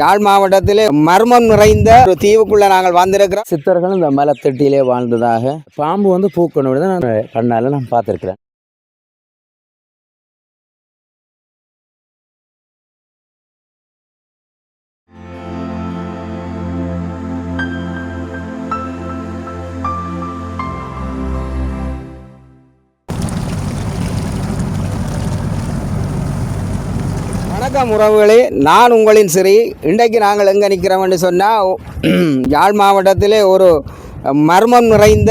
யாழ் மாவட்டத்திலே மர்மம் நிறைந்த ஒரு தீவுக்குள்ள நாங்கள் வந்திருக்கிறோம் சித்தர்கள் இந்த மலத்தட்டிலே வாழ்ந்ததாக. பாம்பு வந்து பூக்கணும் நான் கண்ணால நான் பார்த்துருக்குறேன். வணக்கம் உறவுகளே. நான் உங்களின் சிறி. இன்றைக்கு நாங்கள் எங்கே நிற்கிறோம்னு சொன்னால் யாழ் மாவட்டத்திலே ஒரு மர்மம் நிறைந்த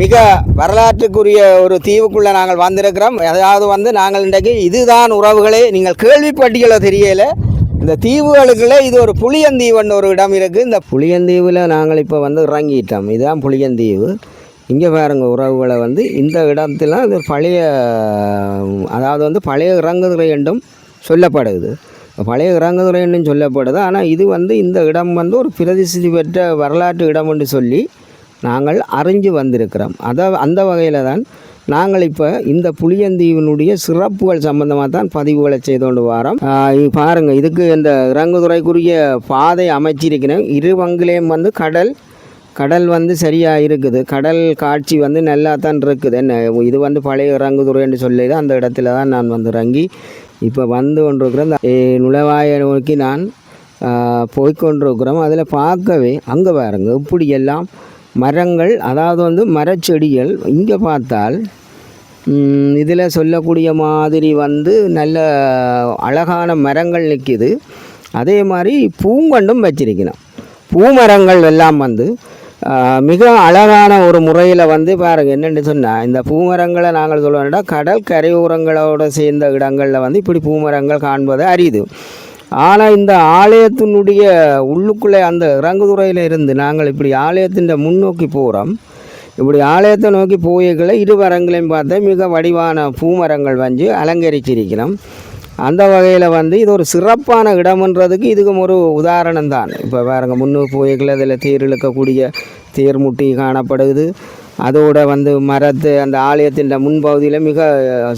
மிக வரலாற்றுக்குரிய ஒரு தீவுக்குள்ளே நாங்கள் வந்திருக்கிறோம். அதாவது வந்து நாங்கள் இன்றைக்கு இதுதான் உறவுகளே. நீங்கள் கேள்விப்பட்டீங்களோ தெரியலை. இந்த தீவுகளுக்குள்ளே இது ஒரு புளியந்தீவுன்னு ஒரு இடம் இருக்குது இந்த புளியந்தீவில் நாங்கள் இப்போ வந்து இறங்கிட்டோம். இதுதான் புளியந்தீவு. இங்கே பாருங்க உறவுகளை வந்து இந்த இடத்துல இது பழைய அதாவது வந்து பழைய இறங்குகிற என்றும் சொல்லப்படுது. பழைய இறங்குதுறை என்றும் சொல்லப்படுது. ஆனால் இது வந்து இந்த இடம் வந்து ஒரு பிரதிசிதி பெற்ற வரலாற்று இடம் என்று சொல்லி நாங்கள் அறிஞ்சு வந்திருக்கிறோம். அதை அந்த வகையில் தான் நாங்கள் இப்போ இந்த புளியந்தீவினுடைய சிறப்புகள் சம்பந்தமாக தான் பதிவுகளை செய்து கொண்டு வரோம் பாருங்கள் இதுக்கு இந்த இறங்குதுறைக்குரிய பாதை அமைச்சிருக்கிறேன். இரு பங்குலேயும் வந்து கடல் கடல் வந்து சரியாக இருக்குது. கடல் காட்சி வந்து நல்லா தான் இருக்குது. என்ன இது வந்து பழைய இறங்குதுறைன்னு சொல்லி அந்த இடத்துல தான் நான் வந்து இறங்கி இப்போ வந்து கொண்டிருக்கிறேன் இந்த, நுழைவாயை நோக்கி நான் போய்கொண்டிருக்கிறோம் அதில் பார்க்கவே அங்கே பாருங்க இப்படியெல்லாம் மரங்கள் அதாவது வந்து மரச்செடிகள் இங்கே பார்த்தால் இதில் சொல்லக்கூடிய மாதிரி வந்து நல்ல அழகான மரங்கள் நிற்கிது. அதே மாதிரி பூங்கண்டும் வச்சிருக்கணும். பூமரங்கள் எல்லாம் வந்து மிக அழகான ஒரு முறையில் வந்து பாருங்க என்னென்னு சொன்னால் இந்த பூமரங்களை நாங்கள் சொல்லுவோம்னா கடல் கரையோரங்களோடு சேர்ந்த இடங்களில் வந்து இப்படி பூமரங்கள் காண்பது அரியுது ஆனால் இந்த ஆலயத்தினுடைய உள்ளுக்குள்ளே அந்த இறங்குதுறையில் இருந்து நாங்கள் இப்படி ஆலயத்தின் முன்னோக்கி போகிறோம் இப்படி ஆலயத்தை நோக்கி போய்களை இரு மரங்களையும் பார்த்தா மிக வடிவான பூமரங்கள் வந்து அலங்கரிச்சிருக்கிறோம். அந்த வகையில் வந்து இது ஒரு சிறப்பான இடம்ன்றதுக்கு இதுக்கும் ஒரு உதாரணம் தான். இப்போ பாருங்க முன்னூறு போய்களை அதில் தேர் இழுக்கக்கூடிய தேர் முட்டி காணப்படுது. அதோட வந்து மரத்து அந்த ஆலயத்தின் முன்பகுதியில் மிக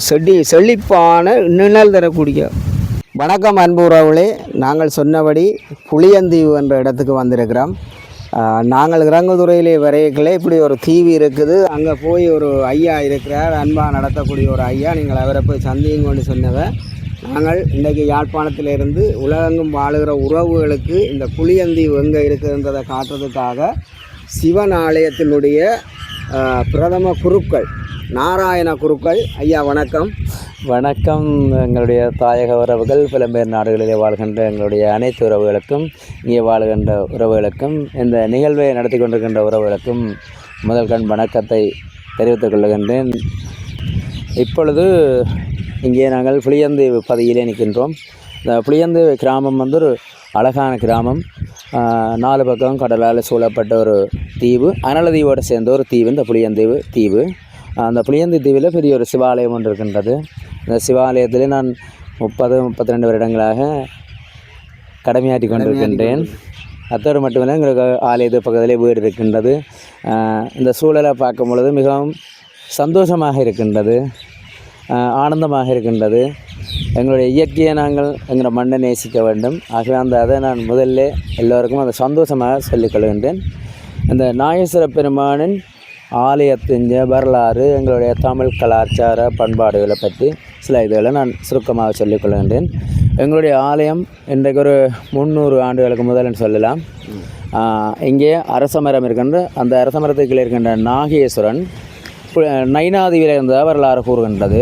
செடி செழிப்பான நிழல் தரக்கூடிய. வணக்கம் அன்பு உறவுகளே நாங்கள் சொன்னபடி புளியந்தீவு என்ற இடத்துக்கு வந்திருக்கிறோம். நாங்கள் இறங்குதுறையிலே வரையக்கில் இப்படி ஒரு தீவு இருக்குது. அங்கே போய் ஒரு ஐயா இருக்கிறார் அன்பாக நடத்தக்கூடிய ஒரு ஐயா. நீங்கள் அவரை போய் சந்திங்கன்னு சொன்னவன். நாங்கள் இன்றைக்கு யாழ்ப்பாணத்திலிருந்து உலகெங்கும் வாழுகிற உறவுகளுக்கு இந்த புளியந்தீவு எங்கே இருக்குதுன்றதை காட்டுறதுக்காக சிவன் ஆலயத்தினுடைய பிரதம குருக்கள் நாராயண குருக்கள். ஐயா வணக்கம். வணக்கம். எங்களுடைய தாயக உறவுகள் புலம்பெயர் நாடுகளிலே வாழ்கின்ற எங்களுடைய அனைத்து உறவுகளுக்கும் இங்கே வாழ்கின்ற உறவுகளுக்கும் இந்த நிகழ்வை நடத்தி கொண்டிருக்கின்ற உறவுகளுக்கும் முதல் கண் வணக்கத்தை தெரிவித்துக் கொள்கின்றேன். இப்பொழுது இங்கே நாங்கள் புளியந்தீவு பகுதியிலே நிற்கின்றோம். இந்த புளியந்தீவு கிராமம் வந்து ஒரு அழகான கிராமம். நாலு பக்கம் கடலால் சூழப்பட்ட ஒரு தீவு அனலதீவோடு சேர்ந்த ஒரு தீவு இந்த புளியந்தீவு தீவு. அந்த புளியந்தி தீவில் பெரிய ஒரு சிவாலயம் ஒன்று இருக்கின்றது. இந்த சிவாலயத்தில் நான் முப்பது முப்பத்தி ரெண்டு வருடங்களாக கடமையாற்றி கொண்டிருக்கின்றேன். அத்தோடு மட்டுமல்ல எங்களுக்கு ஆலயத்து பக்கத்திலே வீடு இருக்கின்றது. இந்த சூழலை பார்க்கும் பொழுது மிகவும் சந்தோஷமாக இருக்கின்றது. ஆனந்தமாக இருக்கின்றது. எங்களுடைய இயற்கையை நாங்கள் எங்களோட மண்ணை நேசிக்க வேண்டும். ஆகவே அந்த அதை நான் முதல்ல எல்லோருக்கும் அந்த சந்தோஷமாக சொல்லிக் கொள்கின்றேன். இந்த நாகேஸ்வர பெருமானின் ஆலயத்தின் வரலாறு எங்களுடைய தமிழ் கலாச்சார பண்பாடுகளை பற்றி சில இதுகளை நான் சுருக்கமாக சொல்லிக் கொள்கின்றேன். எங்களுடைய ஆலயம் இன்றைக்கு ஒரு முந்நூறு ஆண்டுகளுக்கு முதல்னு சொல்லலாம். இங்கே அரச மரம் இருக்கின்ற அந்த அரச மரத்துக்குள்ளே இருக்கின்ற நாகேஸ்வரன் நைனாதியில் இருந்த வரலாறு கூறுகின்றது.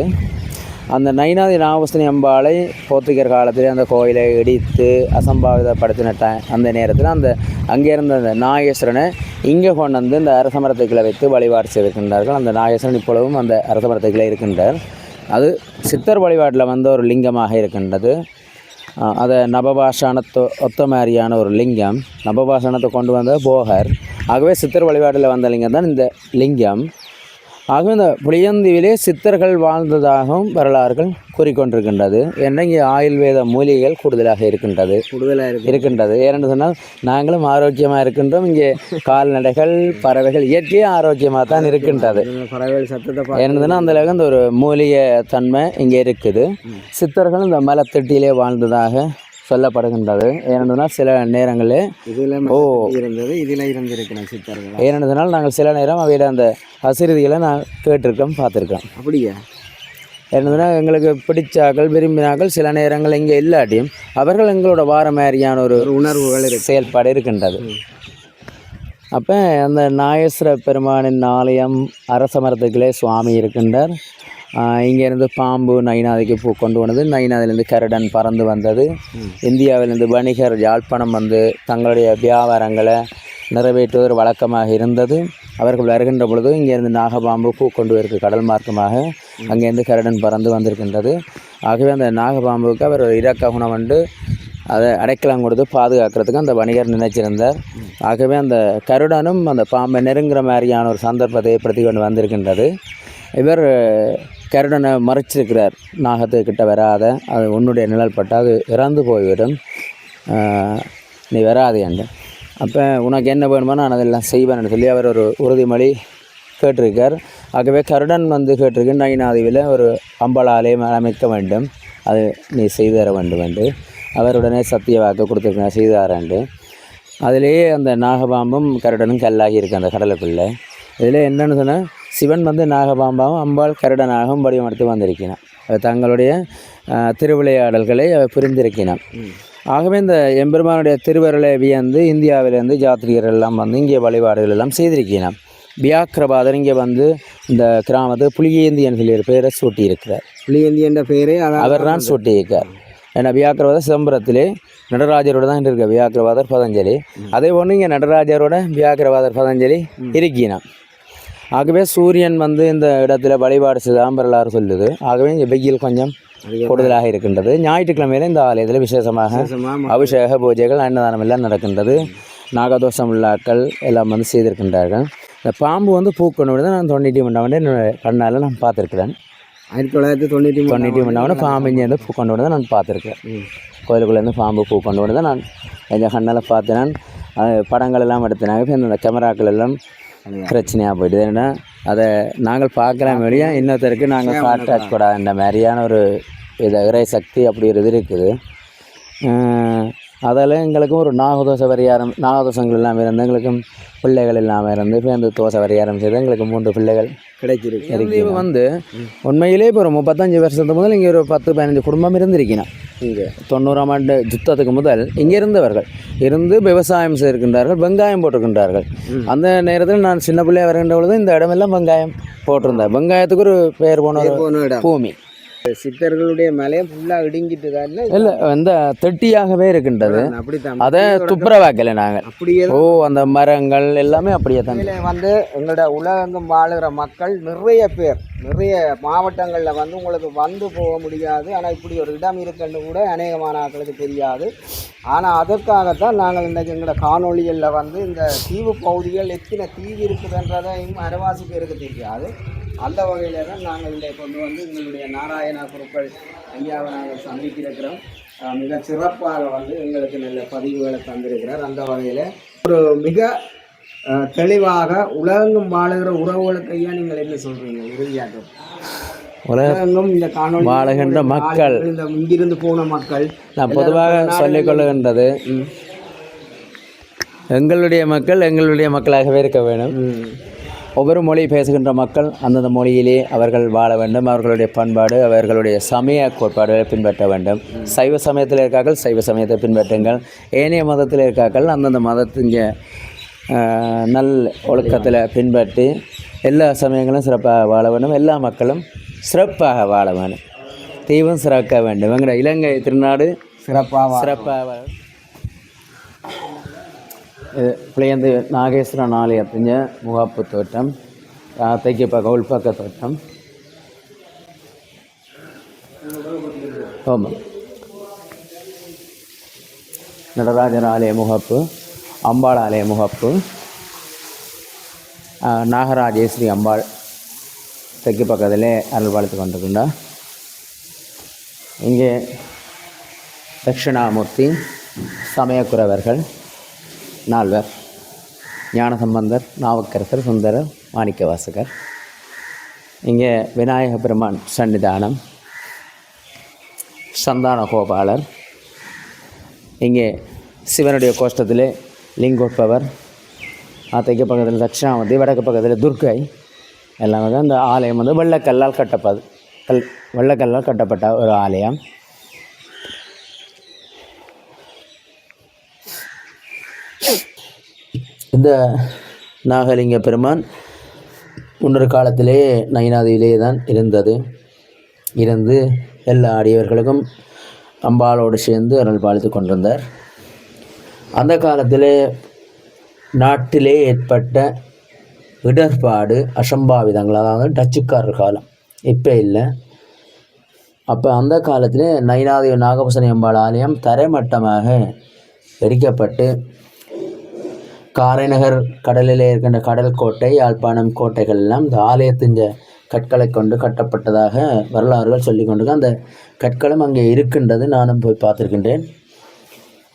அந்த நைனாதி நாகவஸ்தினி அம்பாளை போர்த்துகர் காலத்தில் அந்த கோயிலை இடித்து அசம்பாவிதப்படுத்தின ட அந்த நேரத்தில் அந்த அங்கே இருந்த அந்த நாகேஸ்வரனை இங்கே கொண்டு வந்து இந்த அரச மரத்துக்களை வைத்து வழிபாடு செய்திருக்கின்றார்கள். அந்த நாகேஸ்வரன் இப்பொழுதும் அந்த அரச மரத்துக்களை இருக்கின்றார். அது சித்தர் வழிபாட்டில் வந்த ஒரு லிங்கமாக இருக்கின்றது. அதை நபபாஷானத்தை ஒத்த மாதிரியான ஒரு லிங்கம். நபபாஷானத்தை கொண்டு வந்த போகர். ஆகவே சித்தர் வழிபாட்டில் வந்த லிங்கம் தான் இந்த லிங்கம். ஆகவே இந்த புளியந்தீவிலே சித்தர்கள் வாழ்ந்ததாகவும் வரலாறுகள் கூறிக்கொண்டிருக்கின்றது. ஏன்னா இங்கே ஆயுர்வேத மூலிகைகள் கூடுதலாக இருக்கின்றது? கூடுதலாக இருக்கு இருக்கின்றது. ஏனென்று சொன்னால் நாங்களும் ஆரோக்கியமாக இருக்கின்றோம். இங்கே கால்நடைகள் பறவைகள் இயற்கையே ஆரோக்கியமாக தான் இருக்கின்றது பறவைகள் சத்தத்தை ஏனென்றுனா அந்த அளவுக்கு இந்த ஒரு மூலிகை தன்மை இங்கே இருக்குது. சித்தர்கள் இந்த மலத்தட்டியிலே வாழ்ந்ததாக சொல்லப்படுகின்றது. ஏனென்றால் சில நேரங்களில் இதுல ஓ. இருந்தது இதுல இருந்திருக்கணும் சித்தர்கள். ஏனென்றதுனால் நாங்கள் சில நேரம் அவையில் அந்த அசிறுதிகளை நான் கேட்டிருக்கோம் பார்த்துருக்கோம். அப்படியா? என்னதுன்னா எங்களுக்கு பிடிச்சாக்கள் விரும்பினாக்கள் சில நேரங்கள் இங்கே இல்லாட்டியும் அவர்கள் எங்களோட வார மாதிரியான ஒரு உணர்வுகள் செயல்பாடு இருக்கின்றது. அப்போ அந்த நாகேஸ்வர பெருமானின் ஆலயம் அரச மரத்துக்குள்ளே சுவாமி இருக்கின்றார். இங்கேருந்து பாம்பு நைனாதிக்கு பூ கொண்டு வந்தது நைனாதிலேருந்து கருடன் பறந்து வந்தது. இந்தியாவிலிருந்து வணிகர் யாழ்ப்பாணம் வந்து தங்களுடைய வியாபாரங்களை நிறைவேற்றுவது வழக்கமாக இருந்தது. அவர்கள் வருகின்ற பொழுது இங்கேருந்து நாகபாம்பு பூ கொண்டு வருது கடல் மார்க்கமாக அங்கேருந்து கருடன் பறந்து வந்திருக்கின்றது. ஆகவே அந்த நாகபாம்புக்கு அவர் இறக்க குணம் வந்து அதை அடைக்கலம் கொடுத்து பாதுகாக்கிறதுக்கு அந்த வணிகர் நினைச்சிருந்தார். ஆகவே அந்த கருடனும் அந்த பாம்பை நெருங்குற மாதிரியான ஒரு சந்தர்ப்பத்தை ஏற்படுத்தி கொண்டு வந்திருக்கின்றது. இவர் கருடனை மறைச்சிருக்கிறார். நாகத்துக்கிட்ட வராத அது உன்னுடைய நிழல் பட்டால் அது இறந்து போய்விடும். நீ வராது என்று. அப்போ உனக்கு என்ன வேணுமோ நான் அதெல்லாம் செய்வேன்னு சொல்லி அவர் ஒரு உறுதிமொழி கேட்டிருக்கார். ஆகவே கருடன் வந்து கேட்டிருக்கு நைனாதிவில் ஒரு அம்பலாலே அமைக்க வேண்டும். அது நீ செய்து தர வேண்டும் என்று. அவர் உடனே சத்திய வாக்கு கொடுத்துருக்கார் செய்து தரேன்ட்டு அதிலேயே அந்த நாகபாம்பும் கருடனும் கல்லாகி இருக்கு அந்த கடலுக்குள்ளே. இதில் என்னென்னு சொன்னால் சிவன் வந்து நாகபாம்பாவும் அம்பாள் கருடனாகவும் வடிவமெடுத்து வந்திருக்கிறான் தங்களுடைய திருவிளையாடல்களை புரிந்திருக்கிறான் ஆகவே இந்த எம்பெருமானுடைய திருவருளை வியந்து இந்தியாவிலிருந்து ஜாத்திரிகர் எல்லாம் வந்து இங்கே வழிபாடுகள் எல்லாம் செய்திருக்கிறான் வியாக்கிரபாதர் இங்கே வந்து இந்த கிராமத்து புலிகேந்தியன் சொல்லி ஒரு பேரை சூட்டியிருக்கிறார். புலியந்தி என்ற பெயரே அவர் தான் சூட்டியிருக்கார். ஏன்னா வியாக்கிரவாதர் சிதம்பரத்திலே நடராஜரோட தான் இருக்க வியாக்கிரவாதர் பதஞ்சலி. அதே ஒன்று இங்கே நடராஜரோட வியாக்கிரவாதர் பதஞ்சலி இருக்கினான். ஆகவே சூரியன் வந்து இந்த இடத்துல வழிபாடு செய்தான் வரலாறு சொல்லுது. ஆகவே இங்கே வெயில் கொஞ்சம் கூடுதலாக இருக்கின்றது. ஞாயிற்றுக்கிழமையில இந்த ஆலயத்தில் விசேஷமாக விசேஷமா அபிஷேக பூஜைகள் அன்னதானம் எல்லாம் நடக்கின்றது. நாகதோஷம் விழாக்கள் எல்லாம் வந்து செய்திருக்கின்றார்கள். இந்த பாம்பு வந்து பூக்கணும் தான் நான் தொண்ணூற்றி என்னோட கண்ணால் நான் பார்த்துருக்கிறேன். ஆயிரத்தி தொள்ளாயிரத்தி தொண்ணூற்றி தொண்ணூற்றி மண்டவன் பாம்பு இங்கேருந்து பூ கொண்டு வந்து நான் பார்த்துருக்கேன் கோயிலுக்குள்ளேருந்து பாம்பு பூ கொண்டு வந்து நான் எங்கள் கண்ணால் பார்த்து நான் படங்கள் எல்லாம் எடுத்தினாங்க இந்த கேமராக்கள் எல்லாம் பிரச்சனையாக போயிடுது. ஏன்னா அதை நாங்கள் பார்க்கலாம் வெளியே இன்னொருத்தருக்கு நாங்கள் காட்டக்கூடாதுன்ற மாதிரியான ஒரு இது இறை சக்தி அப்படி ஒரு இது இருக்குது. அதில் எங்களுக்கும் ஒரு நாகதோஷ பரிகாரம் நாகதோஷங்கள் எல்லாம் இருந்து எங்களுக்கும் பிள்ளைகள் இல்லாமல் இருந்து இப்போ அந்த தோசை பரிகாரம் செய்து எங்களுக்கு மூன்று பிள்ளைகள் கிடைச்சிருக்கு. இப்போ வந்து உண்மையிலே இப்போ ஒரு முப்பத்தஞ்சு வருஷத்துக்கு முதல் இங்கே ஒரு பத்து பதினஞ்சு குடும்பம் இருந்திருக்கணும் இங்கே. தொண்ணூறாம் ஆண்டு யுத்தத்துக்கு முதல் இங்கே இருந்தவர்கள். இருந்து விவசாயம் செய்திருக்கின்றார்கள் வெங்காயம் போட்டிருக்கின்றார்கள். அந்த நேரத்தில் நான் சின்ன பிள்ளையா வருகின்ற பொழுது இந்த இடமெல்லாம் வெங்காயம் போட்டிருந்தேன் வெங்காயத்துக்கு ஒரு பெயர் போன பூமி. சித்தர்களுடைய மலையை ஃபுல்லாக இடிங்கிட்டு தான் இல்லை? இந்த தெட்டியாகவே இருக்கின்றது. அதை துப்புரவாக்கலை நாங்கள். அப்படியே ஓ அந்த மரங்கள் எல்லாமே அப்படியே தான். வந்து எங்களோட உலகெங்கும் வாழுகிற மக்கள் நிறைய பேர் நிறைய மாவட்டங்களில் வந்து உங்களுக்கு வந்து போக முடியாது. ஆனால் இப்படி ஒரு இடம் இருக்குன்னு கூட அநேகமான ஆட்களுக்கு தெரியாது. ஆனால் அதற்காகத்தான் நாங்கள் இன்றைக்கு எங்களோட காணொளிகளில் வந்து இந்த தீவு பகுதிகள் எத்தனை தீவு இருக்குதுன்றதையும் அரவாசி பேருக்கு தெரியாது. அந்த வகையில் தான் நாங்கள் இதை கொண்டு வந்து எங்களுடைய நாராயணா குருக்கள் ஐயாவை நாங்கள் சந்தித்திருக்கிறோம். அஹ் மிக சிறப்பாக வந்து எங்களுக்கு நல்ல பதிவுகளை தந்திருக்கிறார். அந்த வகையில் ஒரு மிக தெளிவாக உலகெங்கும் வாழுகிற உறவுகளுக்கு ஐயா நீங்கள் என்ன சொல்றீங்க? இறுதியாக உலக உலகெங்கும் இந்த காணொளி வாழுகின்ற மக்கள். இந்த இங்கிருந்து போன மக்கள். நான் பொதுவாக சொல்லிக்கொள்ளுகின்றது எங்களுடைய மக்கள் எங்களுடைய மக்களாகவே இருக்க வேண்டும். ஒவ்வொரு மொழி பேசுகின்ற மக்கள் அந்தந்த மொழியிலே அவர்கள் வாழ வேண்டும். அவர்களுடைய பண்பாடு அவர்களுடைய சமய கோட்பாடுகளை பின்பற்ற வேண்டும். சைவ சமயத்தில் இருக்கார்கள் சைவ சமயத்தை பின்பற்றுங்கள். ஏனைய மதத்தில் இருக்கார்கள் அந்தந்த மதத்தின் நல் ஒழுக்கத்தில் பின்பற்றி எல்லா சமயங்களும் சிறப்பாக வாழ வேண்டும். எல்லா மக்களும் சிறப்பாக வாழ வேண்டும். தீவும் சிறக்க வேண்டும். எங்களோட இலங்கை திருநாடு சிறப்பாக சிறப்பாக பிள்ளையந்து இது புளியந்து நாகேஸ்வரன் ஆலயத்தின் முகாப்பு தோட்டம் தைக்க பக்கம் உள்பக்க தோட்டம் ஆமாம் நடராஜன் ஆலய முகப்பு அம்பாள் ஆலய முகப்பு ஆ, நாகராஜேஸ்வரி அம்பாள் தெற்கு பக்கத்திலே அருள் வாழ்த்து கொண்டிருக்கின்றா. இங்கே தட்சிணாமூர்த்தி சமயக்குறவர்கள் நால்வர் ஞானசம்பந்தர் நாவக்கரசர் சுந்தரர் மாணிக்கவாசகர். இங்கே விநாயக பெருமான் சன்னிதானம் சந்தான கோபாலர் இங்கே சிவனுடைய கோஷ்டத்தில் லிங்கோட்பவர் அத்தைக்கு பக்கத்தில் தட்சிணாமதி வடக்கு பக்கத்தில் துர்க்கை எல்லாம் வந்து அந்த ஆலயம் வந்து வெள்ளக்கல்லால் கட்டப்பது கல் வெள்ளக்கல்லால் கட்டப்பட்ட ஒரு ஆலயம். இந்த நாகலிங்க பெருமான் முன்னொரு காலத்திலே நயினாதியிலே தான் இருந்தது. இருந்து எல்லா அடியவர்களுக்கும் அம்பாளோடு சேர்ந்து அருள் பாலித்து கொண்டிருந்தார். அந்த காலத்திலே நாட்டிலே ஏற்பட்ட இடர்பாடு அசம்பாவிதங்கள் அதாவது டச்சுக்காரர் காலம். இப்போ இல்லை. அப்போ அந்த காலத்திலே நயினாதேவி நாகபூசணி அம்பாள் ஆலயம் தரைமட்டமாக எரிக்கப்பட்டு காரைநகர் கடலிலே இருக்கின்ற கடல் கோட்டை யாழ்ப்பாணம் கோட்டைகள் எல்லாம் இந்த ஆலயத்தின் கற்களை கொண்டு கட்டப்பட்டதாக வரலாறுகள் சொல்லி கொண்டு அந்த கற்களும் அங்கே இருக்கின்றது. நானும் போய் பார்த்துருக்கின்றேன்.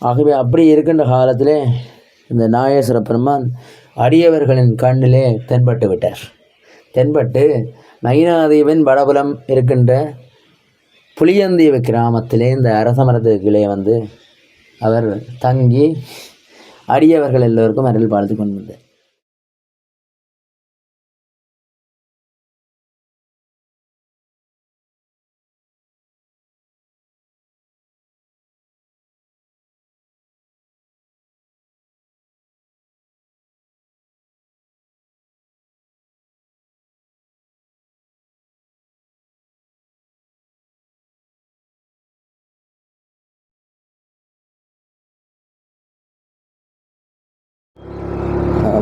ஆகவே அப்படி இருக்கின்ற காலத்திலே இந்த நாகேஸ்வர பெருமான் அடியவர்களின் கண்ணிலே தென்பட்டு விட்டார். தென்பட்டு நயினாதீவின் வடபுலம் இருக்கின்ற புளியந்தீவு கிராமத்திலே இந்த அரச கீழே வந்து அவர் தங்கி அடியவர்கள் எல்லோருக்கும் அருள் பாலித்து கொண்டு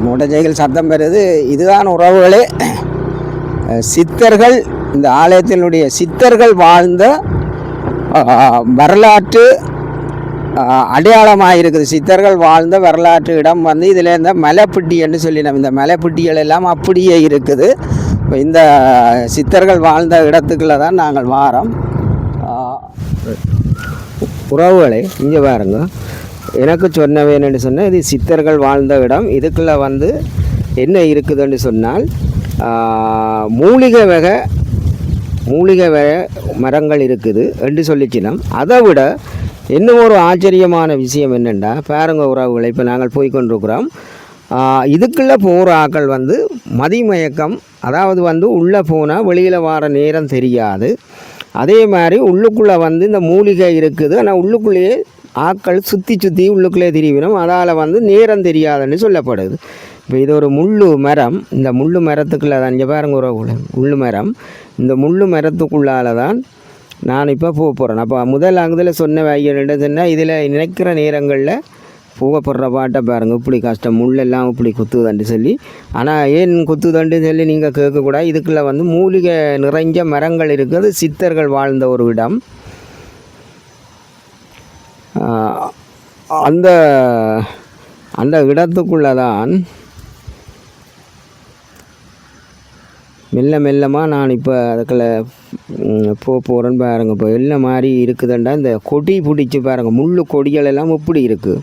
மூட்டச்சைகள் சத்தம் பெறுது. இதுதான் உறவுகளே. சித்தர்கள் இந்த ஆலயத்தினுடைய சித்தர்கள் வாழ்ந்த வரலாற்று அடையாளமாக இருக்குது சித்தர்கள் வாழ்ந்த வரலாற்று இடம் வந்து இதில் இந்த மலைப்பிட்டின்னு சொல்லி நம்ம இந்த மலைப்பிட்டிகள் எல்லாம் அப்படியே இருக்குது. இந்த சித்தர்கள் வாழ்ந்த இடத்துக்குள்ள தான் நாங்கள் வாரோம். உறவுகளை இங்கே பாருங்க. எனக்கு சொன்னவேன்னு சொன்னால் இது சித்தர்கள் வாழ்ந்த இடம். இதுக்குள்ளே வந்து என்ன இருக்குதுன்னு சொன்னால் மூலிகை வகை மூலிகை வகை மரங்கள் இருக்குது என்று சொல்லிச்சினோம். அதை விட இன்னும் ஒரு ஆச்சரியமான விஷயம் என்னென்னா பாருங்க உறவுகளை இப்போ நாங்கள் போய்கொண்டிருக்கிறோம் இதுக்குள்ளே போகிற ஆக்கள் வந்து மதிமயக்கம் அதாவது வந்து உள்ளே போனால் வெளியில் வர நேரம் தெரியாது. அதே மாதிரி உள்ளுக்குள்ளே வந்து இந்த மூலிகை இருக்குது. ஆனால் உள்ளுக்குள்ளேயே ஆக்கள் சுற்றி சுற்றி உள்ளுக்குள்ளே திரிவினும் அதால் வந்து நேரம் தெரியாதுன்னு சொல்லப்படுது. இப்போ இது ஒரு முள்ளு மரம். இந்த முள்ளு மரத்துக்குள்ளே தான் இங்கே பாருங்க ஒரு முள்ளு மரம். இந்த முள்ளு மரத்துக்குள்ளால தான் நான் இப்போ போக போகிறேன் அப்போ முதல் அங்கதில் சொன்ன சொன்னால் இதில் நினைக்கிற நேரங்களில் போகப்படுற பாட்டை பாருங்க. இப்படி கஷ்டம் முள்ளெல்லாம் இப்படி குத்துதண்டு சொல்லி. ஆனால் ஏன் குத்துதண்டு சொல்லி நீங்கள் கேட்கக்கூடாது. இதுக்குள்ளே வந்து மூலிகை நிறைஞ்ச மரங்கள் இருக்குது. சித்தர்கள் வாழ்ந்த ஒரு இடம். அந்த அந்த இடத்துக்குள்ளே தான் மெல்ல மெல்லமாக நான் இப்போ அதுக்குள்ள போக போகிறேன்னு பாருங்க. இப்போ என்ன மாதிரி இருக்குதுண்டா இந்த கொடி பிடிச்சி பாருங்கள் முள்ளு கொடிகள் எல்லாம் இப்படி இருக்குது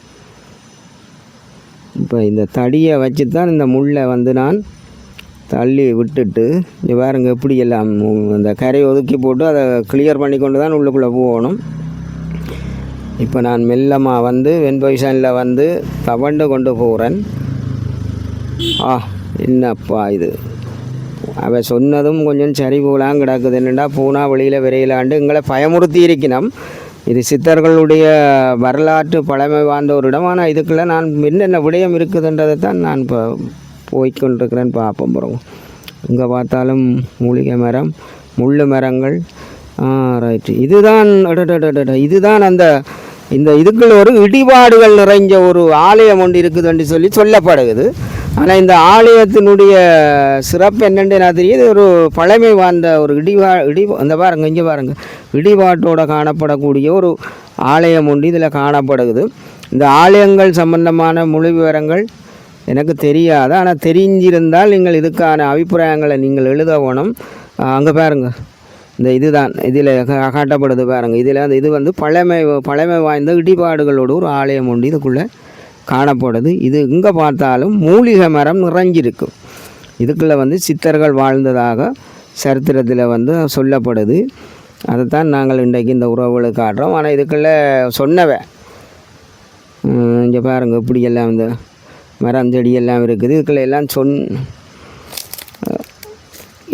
இப்போ இந்த தடியை வச்சு தான் இந்த முள்ளை வந்து நான் தள்ளி விட்டுட்டு இங்க எப்படி எல்லாம் அந்த கரையை ஒதுக்கி போட்டு அதை கிளியர் பண்ணி கொண்டு தான் உள்ளுக்குள்ளே போகணும். இப்போ நான் மெல்லமாக வந்து வெண் பொசிஷனில் வந்து தவண்டு கொண்டு போகிறேன் ஆ என்னப்பா இது? அவன் சொன்னதும் கொஞ்சம் சரி போலாம் கிடக்குது. என்னடா பூனா வெளியில் விரையிலாண்டு எங்களை பயமுறுத்தி இருக்கணும் இது சித்தர்களுடைய வரலாற்று பழமை வாழ்ந்த ஒரு இடம். ஆனால் இதுக்குள்ளே நான் என்னென்ன விடயம் இருக்குதுன்றதை தான் நான் இப்போ போய்க்கொண்டிருக்கிறேன். பார்ப்போம் பிறகு இங்கே பார்த்தாலும் மூலிகை மரம் முள்ளு மரங்கள். ரைட்டு இதுதான் இதுதான் அந்த இந்த இதுக்குள்ள ஒரு இடிபாடுகள் நிறைஞ்ச ஒரு ஆலயம் ஒன்று இருக்குதுன்னு சொல்லி சொல்லப்படுகிறது. ஆனால் இந்த ஆலயத்தினுடைய சிறப்பு என்னென்னு நான் தெரியுது. ஒரு பழமை வாய்ந்த ஒரு இடிவா இடி இந்த பாருங்க இங்கே பாருங்க. இடிபாட்டோட காணப்படக்கூடிய ஒரு ஆலயம் ஒன்று இதில் காணப்படுகிறது. இந்த ஆலயங்கள் சம்பந்தமான முழு விவரங்கள் எனக்கு தெரியாது. ஆனால் தெரிஞ்சிருந்தால் நீங்கள் இதுக்கான அபிப்பிராயங்களை நீங்கள் எழுத வேணும். அங்கே பாருங்கள் இந்த இதுதான். இதில் காட்டப்படுது பாருங்க. இதில் அந்த இது வந்து பழமை பழமை வாய்ந்த இடிபாடுகளோடு ஒரு ஆலயம் உண்டு. இதுக்குள்ளே காணப்படுது. இது எங்கே பார்த்தாலும் மூலிகை மரம் நிறைஞ்சிருக்கும் இதுக்குள்ளே வந்து சித்தர்கள் வாழ்ந்ததாக சரித்திரத்தில் வந்து சொல்லப்படுது. அதைத்தான் நாங்கள் இன்றைக்கு இந்த உறவுகளை காட்டுறோம். ஆனால் இதுக்குள்ளே சொன்னவன் இங்கே பாருங்க இப்படி எல்லாம் இந்த மரம் செடியெல்லாம் இருக்குது. இதுக்குள்ள எல்லாம் சொன்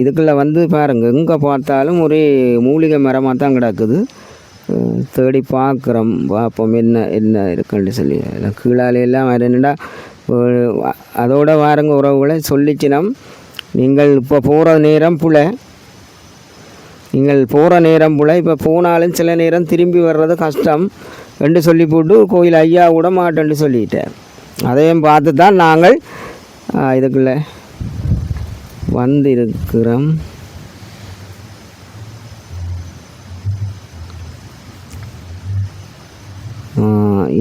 இதுக்குள்ளே வந்து பாருங்க எங்கே பார்த்தாலும் ஒரே மூலிகை மரமாக தான் கிடக்குது. தேடி பார்க்குறோம் பார்ப்போம் என்ன என்ன இருக்குன்னு சொல்லி. கீழாலையெல்லாம் எல்லாம் வேறு என்னடா அதோட வாருங்க உறவுகளை சொல்லிச்சினம் நீங்கள் இப்போ போகிற நேரம் புல. நீங்கள் போகிற நேரம் புல. இப்போ போனாலும் சில நேரம் திரும்பி வர்றது கஷ்டம் என்று சொல்லி போட்டு கோயில் ஐயா கூட மாட்டேன்னு சொல்லிட்டேன். அதையும் பார்த்து தான் நாங்கள் இதுக்குள்ளே வந்திருக்கிறோம்.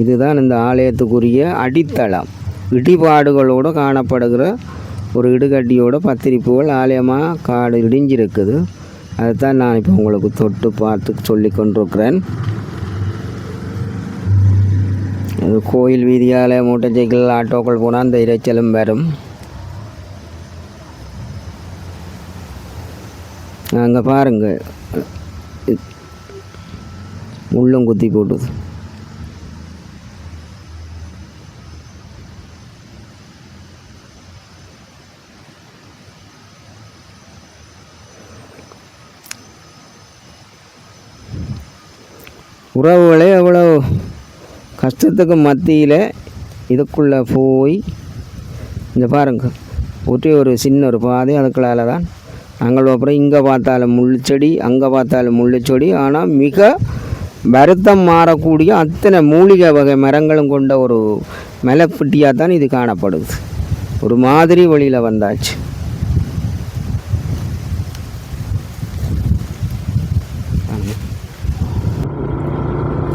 இதுதான் இந்த ஆலயத்துக்குரிய அடித்தளம். இடிபாடுகளோடு காணப்படுகிற ஒரு இடுகட்டியோட பத்திரிப்புகள் ஆலயமாக காடு இடிஞ்சிருக்குது. அதுதான் நான் இப்போ உங்களுக்கு தொட்டு பார்த்து சொல்லி கொண்டிருக்கிறேன். இது கோயில் வீதியால் மூட்டை சைக்கிள் ஆட்டோக்கள் போனால் அந்த இறைச்சலும் வரும். அங்கே பாருங்க. இ- முள்ளும் குத்தி போட்டுது. உறவுகளே எவ்வளோ கஷ்டத்துக்கு மத்தியில் இதுக்குள்ளே போய் இந்த பாருங்க. ஒரே ஒரு சின்ன ஒரு பாதை அதுக்குள்ளால தான் நாங்கள் அப்புறம் இங்கே பார்த்தாலும் முள்ளுச்செடி அங்கே பார்த்தாலும் முள்ளுச்செடி ஆனால் மிக வருத்தம் மாறக்கூடிய அத்தனை மூலிகை வகை மரங்களும் கொண்ட ஒரு மலைப்பட்டியாக தான் இது காணப்படுது. ஒரு மாதிரி வழியில் வந்தாச்சு.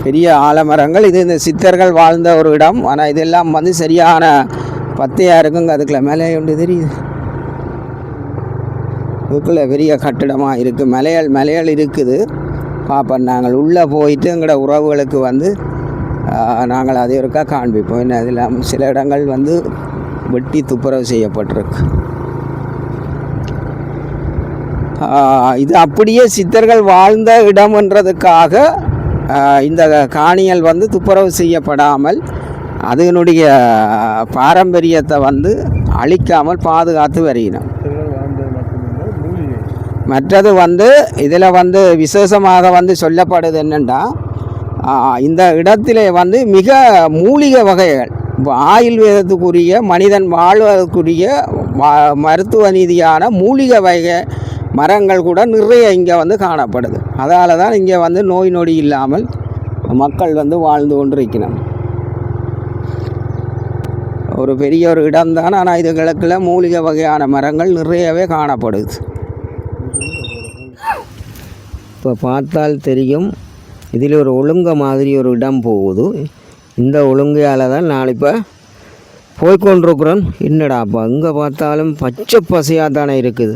பெரிய ஆலமரங்கள். இது இந்த சித்தர்கள் வாழ்ந்த ஒரு இடம். ஆனால் இதெல்லாம் வந்து சரியான பத்தையாக இருக்குங்க. அதுக்குள்ள மேலே ஒன்று தெரியுது. இதுக்குள்ள பெரிய கட்டிடமாக இருக்குது மலையல் மலையல் இருக்குது. பார்ப்போம் நாங்கள் உள்ளே போயிட்டு எங்களோட உறவுகளுக்கு வந்து நாங்கள் அதை ஒருக்கா காண்பிப்போம். என்ன இல்லாமல் சில இடங்கள் வந்து வெட்டி துப்புரவு செய்யப்பட்டிருக்கு. இது அப்படியே சித்தர்கள் வாழ்ந்த இடம்ன்றதுக்காக இந்த காணிகள் வந்து துப்புரவு செய்யப்படாமல் அதனுடைய பாரம்பரியத்தை வந்து அழிக்காமல் பாதுகாத்து வருகிறோம் மற்றது வந்து இதில் வந்து விசேஷமாக வந்து சொல்லப்படுது என்னென்னா இந்த இடத்திலே வந்து மிக மூலிகை வகைகள் ஆயுர்வேதத்துக்குரிய மனிதன் வாழ்வதற்குரிய ம- மருத்துவ ரீதியான மூலிகை வகை மரங்கள் கூட நிறைய இங்கே வந்து காணப்படுது. அதால் தான் இங்கே வந்து நோய் நொடி இல்லாமல் மக்கள் வந்து வாழ்ந்து கொண்டிருக்கணும் ஒரு பெரிய ஒரு இடம்தான் ஆனால் இது கிழக்கில் மூலிகை வகையான மரங்கள் நிறையவே காணப்படுது. இப்போ பார்த்தால் தெரியும் இதில் ஒரு ஒழுங்க மாதிரி ஒரு இடம் போகுது. இந்த ஒழுங்கையால் தான் நான் இப்போ போய்கொண்டிருக்கிறோம் என்னடா அப்போ எங்கே பார்த்தாலும் பச்சை பசையாக தானே இருக்குது.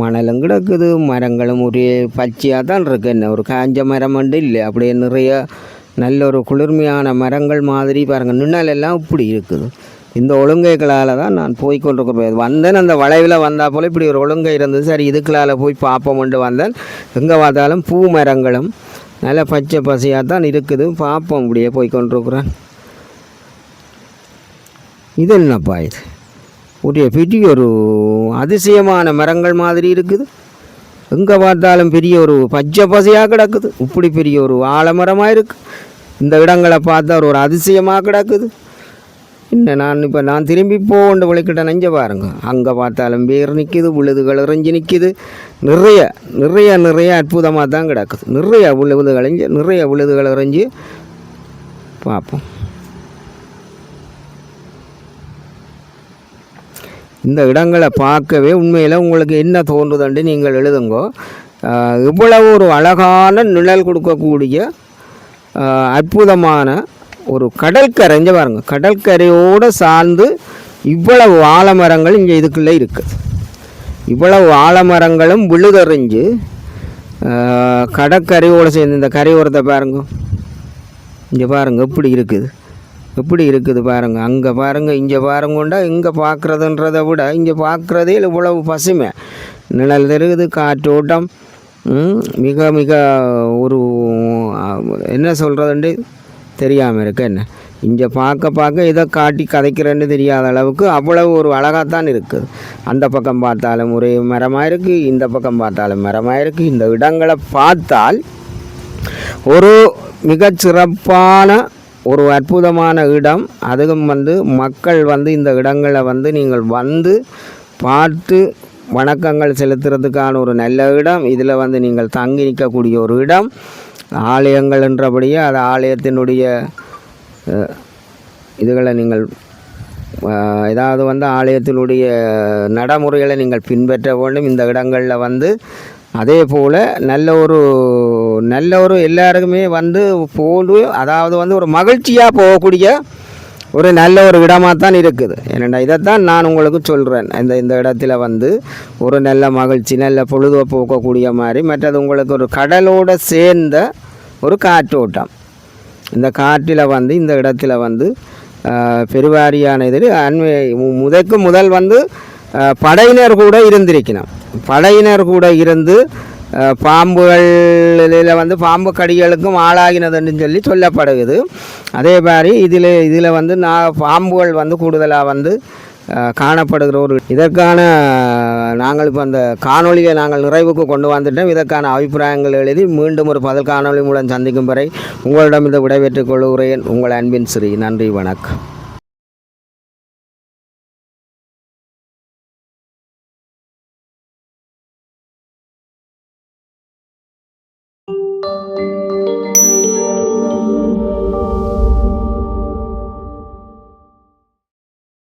மணலும் கிடக்குது மரங்களும் ஒரே பச்சையாக தான் இருக்குது என்ன ஒரு காஞ்ச மரம் மட்டும் இல்லை. அப்படியே நிறைய நல்ல ஒரு குளிர்மையான மரங்கள் மாதிரி பாருங்கள் நிழல் எல்லாம் இப்படி இருக்குது. இந்த ஒழுங்கைகளால் தான் நான் போய் கொண்டிருக்கிறேன். வந்தேன் அந்த வளைவில் வந்தால் போல் இப்படி ஒரு ஒழுங்கை இருந்தது. சரி இதுக்களால் போய் பார்ப்போம்ட்டு வந்தேன். எங்கே பார்த்தாலும் பூ மரங்களும் நல்ல பச்சை பசையாக தான் இருக்குது. பார்ப்போம் இப்படியே போய் கொண்டிருக்கிறேன். இது என்னப்பா இது? உடைய பெரிய ஒரு அதிசயமான மரங்கள் மாதிரி இருக்குது. எங்கே பார்த்தாலும் பெரிய ஒரு பச்சை பசையாக கிடக்குது. இப்படி பெரிய ஒரு ஆலமரமாக இருக்குது இந்த இடங்களை பார்த்தா ஒரு அதிசயமாக கிடக்குது. என்ன நான் இப்போ நான் திரும்பி போகண்டு விளக்கிட்ட நெஞ்ச பாருங்க. அங்கே பார்த்தாலும் வேர் நிற்கிது விழுதுகள் இறைஞ்சி நிற்கிது நிறைய நிறைய நிறைய அற்புதமாக தான் கிடக்குது. நிறைய விழுதுகள் நிறைய விழுதுகள் இறைஞ்சி பார்ப்போம். இந்த இடங்களை பார்க்கவே உண்மையில் உங்களுக்கு என்ன தோன்றுதுண்டு நீங்கள் எழுதுங்கோ. இவ்வளவு ஒரு அழகான நிழல் கொடுக்கக்கூடிய அற்புதமான ஒரு கடற்கரைஞ்ச பாருங்க கடற்கரையோடு சார்ந்து இவ்வளவு ஆலமரங்கள் இங்கே இதுக்குள்ளே இருக்குது இவ்வளவு ஆலமரங்களும் விழுதறிஞ்சு கடற்கரையோடு சேர்ந்து இந்த கரையோரத்தை பாருங்க. இங்கே பாருங்கள் எப்படி இருக்குது? எப்படி இருக்குது பாருங்கள் அங்கே பாருங்கள் இங்கே பாருங்கண்டா இங்கே பார்க்குறதுன்றதை விட இங்கே பார்க்குறதே இவ்வளவு பசுமை. நிழல் இருக்குது காற்றோட்டம் மிக மிக ஒரு என்ன சொல்கிறதுண்டு தெரியாமல் இருக்க என்ன? இங்கே பார்க்க பார்க்க இதை காட்டி கதைக்கிறேன்னு தெரியாத அளவுக்கு அவ்வளவு ஒரு அழகாகத்தான் இருக்குது அந்த பக்கம் பார்த்தாலும் ஒரே மரமாக இருக்குது இந்த பக்கம் பார்த்தாலும் மரமாக இருக்குது இந்த இடங்களை பார்த்தால் ஒரு மிகச்சிறப்பான ஒரு அற்புதமான இடம். அதுவும் வந்து மக்கள் வந்து இந்த இடங்களை வந்து நீங்கள் வந்து பார்த்து வணக்கங்கள் செலுத்துறதுக்கான ஒரு நல்ல இடம். இதில் வந்து நீங்கள் தங்கி நிற்கக்கூடிய ஒரு இடம். ஆலயங்கள் என்றபடியே அது ஆலயத்தினுடைய இதுகளை நீங்கள் ஏதாவது வந்து ஆலயத்தினுடைய நடைமுறைகளை நீங்கள் பின்பற்ற வேண்டும். இந்த இடங்களில் வந்து அதே போல் நல்ல ஒரு நல்ல ஒரு எல்லாருக்குமே வந்து போன்று அதாவது வந்து ஒரு மகிழ்ச்சியாக போகக்கூடிய ஒரு நல்ல ஒரு இடமாக தான் இருக்குது. ஏன்னா இதைத்தான் நான் உங்களுக்கு சொல்கிறேன் இந்த இந்த இடத்துல வந்து ஒரு நல்ல மகிழ்ச்சி நல்ல பொழுது போக்கக்கூடிய மாதிரி மற்றது உங்களுக்கு ஒரு கடலோடு சேர்ந்த ஒரு காற்றோட்டம். இந்த காற்றில் வந்து இந்த இடத்துல வந்து பெருவாரியான இதில் அண்மை முதற்கு முதல் வந்து படையினர் கூட இருந்திருக்கணும். படையினர் கூட இருந்து பாம்புகளில் வந்து பாம்பு கடிகளுக்கும் ஆளாகினதுன்னு சொல்லி சொல்லப்படுகிறது. அதே மாதிரி இதில் இதில் வந்து நான் பாம்புகள் வந்து கூடுதலாக வந்து காணப்படுகிற ஒரு இதற்கான நாங்கள் இப்போ அந்த காணொலியை நாங்கள் நிறைவுக்கு கொண்டு வந்துட்டோம். இதற்கான அபிப்பிராயங்கள் எழுதி மீண்டும் ஒரு பதில் காணொளி மூலம் சந்திக்கும் வரை உங்களிடம் இந்த விடைபெற்றுக் கொள்கிறேன். உங்கள் அன்பின் ஸ்ரீ நன்றி வணக்கம்.